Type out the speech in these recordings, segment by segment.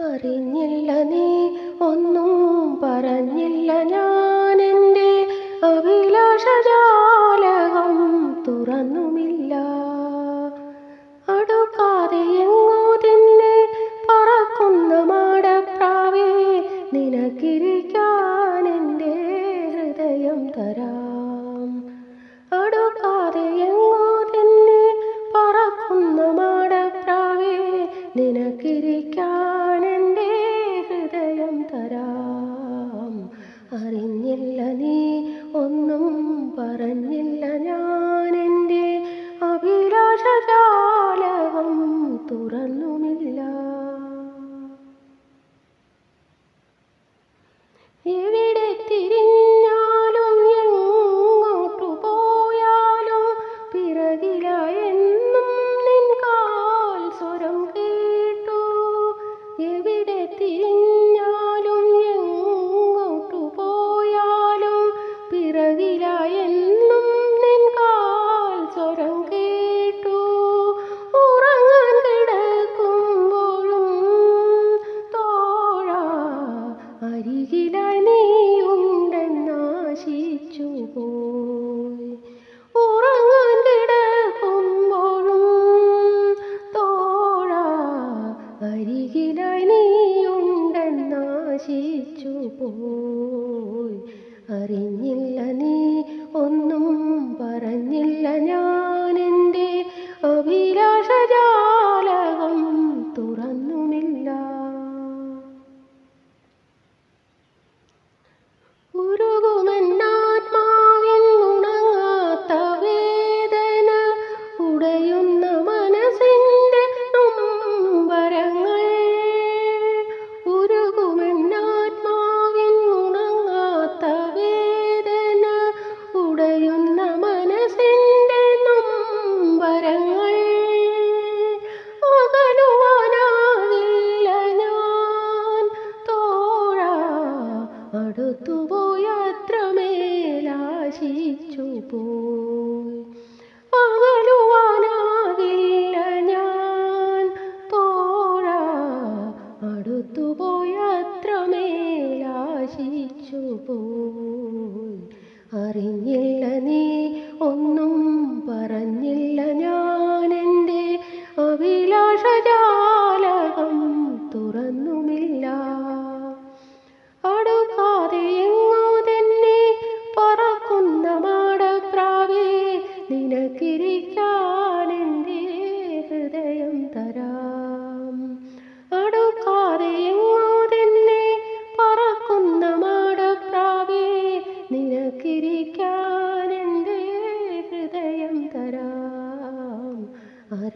അറിഞ്ഞില്ല നീ ഒന്നും പറഞ്ഞില്ല ഞാൻ. എന്റെ അഭിലാഷജാലകം തുറന്നുമില്ല. അടുക്കാതെ എങ്ങോ തന്നെ പറക്കുന്ന മാടപ്രാവേ നിനക്കിരിക്കാൻ എന്റെ ഹൃദയം തരാ. ഉണ്ടെന്നാശിച്ചു പോയി ഉറങ്ങാൻ കിടക്കുമ്പോഴും തോഴ അരികിലായി ഉണ്ടെന്നാശിച്ചു പോയി അറിഞ്ഞില്ല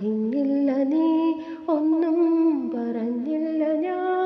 പറഞ്ഞില്ല നീ ഒന്നും പറഞ്ഞില്ല ഞാൻ.